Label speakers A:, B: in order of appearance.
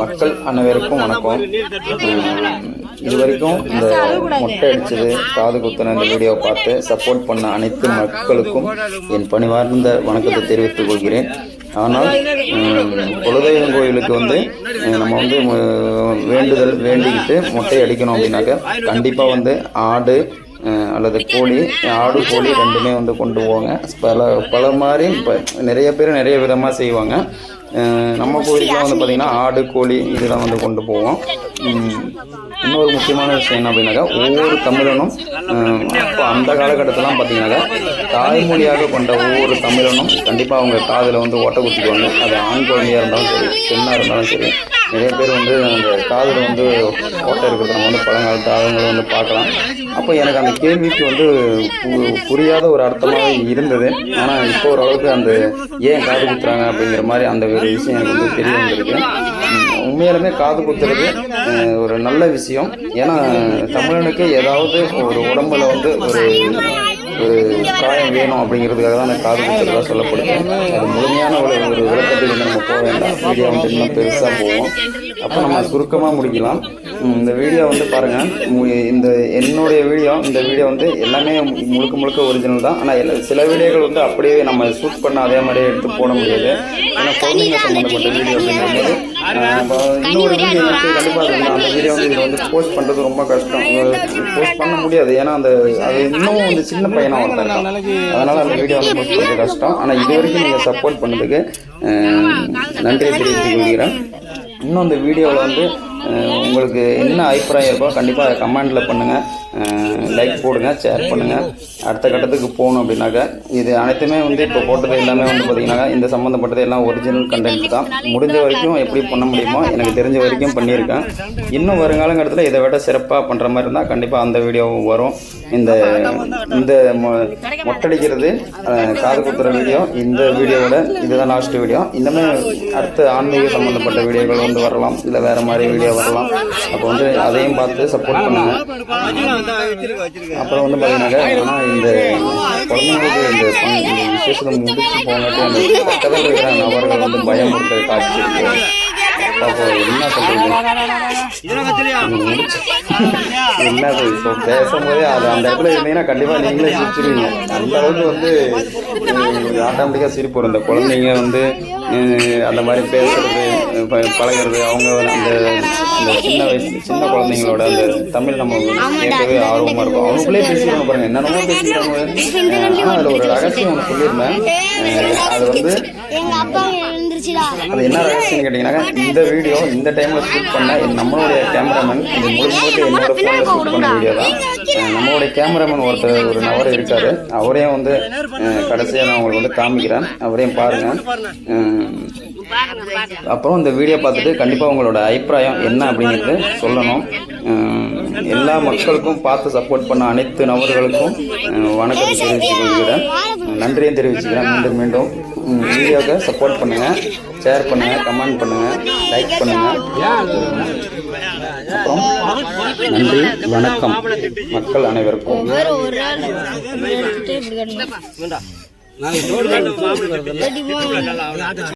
A: மக்கள் அனைவருக்கும் வணக்கம். இது வரைக்கும் இந்த மொட்டை அடிச்சது காது குத்துன இந்த வீடியோ பார்த்து சப்போர்ட் பண்ண அனைத்து மக்களுக்கும் என் பணிவார்ந்த வணக்கத்தை தெரிவித்துக் கொள்கிறேன். ஆனால் குலதெய்வம் கோயிலுக்கு வந்து நம்ம வந்து வேண்டுதல் வேண்டிக்கிட்டு மொட்டை அடிக்கணும் அப்படின்னாக்க கண்டிப்பாக வந்து ஆடு அல்லது கோழி ஆடு கோழி ரெண்டுமே வந்து கொண்டு போவாங்க. பல பல மாதிரி இப்போ நிறைய பேர் நிறைய விதமாக செய்வாங்க. நம்ம கோயிலுக்குலாம் வந்து பார்த்திங்கன்னா ஆடு கோழி இதெல்லாம் வந்து கொண்டு போவோம். இன்னொரு முக்கியமான விஷயம் என்ன அப்படின்னாக்கா ஒவ்வொரு தமிழனும் அப்போ அந்த காலகட்டத்திலாம் பார்த்தீங்கன்னாக்கா தாய்மொழியாக கொண்ட ஒவ்வொரு தமிழனும் கண்டிப்பாக அவங்க காதில் வந்து ஓட்டை குத்திக்குவாங்க. அது ஆண் குழந்தையாக இருந்தாலும் சரி பெண்ணாக இருந்தாலும் சரி. நிறைய பேர் வந்து அந்த காதில் வந்து ஓட்டை இருக்கிறத. நம்ம வந்து பழங்காலத்து ஆளுங்களை வந்து பார்க்கலாம். அப்போ எனக்கு அந்த கேள்விக்கு வந்து பு- புரியாத ஒரு அர்த்தமாக இருந்தது. ஆனால் இப்போ ஓரளவுக்கு அந்த ஏன் காது குத்துறாங்க அப்படிங்கிற மாதிரி அந்த ஒரு விஷயம் எனக்கு வந்து தெரிய வந்திருக்கு. உண்மையிலுமே உண்மையாலுமே காது குத்துறது ஒரு நல்ல விஷயம். ஏன்னா தமிழனுக்கு ஏதாவது ஒரு உடம்புல வந்து ஒரு ஒரு காயம் வேணும் அப்படிங்கிறதுக்காக தான் அந்த காது குத்துறதா சொல்லப்படுது. அது முழுமையான ஒரு ஒரு விளக்கத்துக்கு வந்து நம்ம போக வேண்டாம். வீடியோ வந்து இன்னும் பெருசாக போவோம் அப்போ நம்ம சுருக்கமாக முடிக்கலாம். இந்த வீடியோ வந்து பாருங்கள் இந்த என்னுடைய வீடியோ இந்த வீடியோ வந்து எல்லாமே முழுக்க முழுக்க ஒரிஜினல் தான். ஆனால் சில வீடியோகள் வந்து அப்படியே நம்ம ஷூட் பண்ண அதே மாதிரியே எடுத்து போட முடியாது. ஏன்னா குழந்தைங்க சம்மந்தப்பட்ட வீடியோ அப்படிங்கும்போது அந்த வந்து போஸ்ட் பண்ணுறது ரொம்ப கஷ்டம். போஸ்ட் பண்ண முடியாது. ஏன்னா அந்த அது இன்னும் வந்து சின்ன பையனாக ஒருத்தன் இருக்கான் அதனால் அந்த வீடியோ வந்து போஸ்ட் பண்ணுறது கஷ்டம். ஆனால் இது வரைக்கும் நீங்கள் சப்போர்ட் பண்ணதுக்கு நன்றியை தெரிவித்துக் கொள்கிறேன் இன்னும் இந்த வீடியோவில் வந்து உங்களுக்கு என்ன அபிப்பிராயம் இருக்கோ கண்டிப்பாக கமெண்டில் பண்ணுங்கள் லைக் போடுங்க ஷேர் பண்ணுங்கள் அடுத்த கட்டத்துக்கு போகணும் அப்படின்னாக்கா இது அனைத்துமே வந்து இப்போ போட்டது எல்லாமே வந்து பார்த்தீங்கன்னா இந்த சம்மந்தப்பட்டது எல்லாம் ஒரிஜினல் கண்டென்ட் தான். முடிஞ்ச வரைக்கும் எப்படி பண்ண முடியுமோ எனக்கு தெரிஞ்ச வரைக்கும் பண்ணியிருக்கேன். இன்னும் வருங்காலங்கட்டத்தில் இதை விட சிறப்பாக பண்ணுற மாதிரி இருந்தால் கண்டிப்பாக அந்த வீடியோவும் வரும். இந்த இந்த மொட்டடிக்கிறது காது குத்துற வீடியோ இந்த வீடியோவோட இதுதான் லாஸ்ட் வீடியோ இன்னுமே அடுத்த ஆன்மீக சம்மந்தப்பட்ட வீடியோக்கள் வந்து வரலாம். இல்லை வேறு மாதிரி வீடியோ வரலாம். அப்போ வந்து அதையும் பார்த்து சப்போர்ட் பண்ணுங்க. அப்புறம் வந்து பார்த்தீங்கன்னாக்கா ஆனால் இந்த குழந்தைங்களுக்கு இந்த விசேஷத்தை முடிச்சு அந்த பக்கத்தில் இருக்கிற நபர்கள் வந்து பயம் கொடுக்குற காட்சி என்ன என்ன இப்போ பேசும்போதே அது அந்த இடத்துல இருந்தீங்கன்னா கண்டிப்பாக நீங்களே சிரிச்சிருவீங்க. அந்த அளவுக்கு வந்து ஆட்டோமேட்டிக்காக சிரிப்பு வரும் இந்த குழந்தைங்க வந்து அந்த மாதிரி பேசுறது பழகுறது அவங்க அந்த அந்த சின்ன வயசு சின்ன குழந்தைங்களோட அந்த தமிழ் நம்ம கேட்கவே ஆர்வமாக இருக்கும். அவங்களே பேசிக்கிறாங்க பாருங்க. என்னென்னமோ பேசிக்கிறாங்க ஆனால் அதில் ஒரு ரகசியம் ஒன்று சொல்லியிருந்தேன். அது வந்து
B: எங்க அப்பா எழுந்திருச்சுடா
A: அது என்ன ரகசியம்னு கேட்டிங்கன்னாக்கா இந்த வீடியோ இந்த டைமில் ஷூட் பண்ண நம்மளுடைய கேமராமேன் இது முழுக்க என்னோட ஃபோனில் ஷூட் பண்ண வீடியோ தான் நம்மளுடைய கேமராமேன் ஒருத்தர் ஒரு நபர் இருக்காரு. அவரையும் வந்து கடைசியாக நான் உங்களுக்கு வந்து காமிக்கிறேன். அவரையும் பாருங்கள் அப்புறம் இந்த வீடியோ பார்த்துட்டு கண்டிப்பாக உங்களோட அபிப்பிராயம் என்ன அப்படிங்கிறது சொல்லணும். எல்லா மக்களுக்கும் பார்த்து சப்போர்ட் பண்ண அனைத்து நபர்களுக்கும் அஹ் வணக்கத்தை தெரிவித்துக் கொள்கிறேன். நன்றியும் தெரிவிச்சுக்கிறேன். மீண்டும் மீண்டும் வீடியோவை சப்போர்ட் பண்ணுங்கள் ஷேர் பண்ணுங்கள் கமெண்ட் பண்ணுங்கள் லைக் பண்ணுங்கள் அப்புறம் நன்றி வணக்கம். மக்கள் அனைவருக்கும்.
B: வேற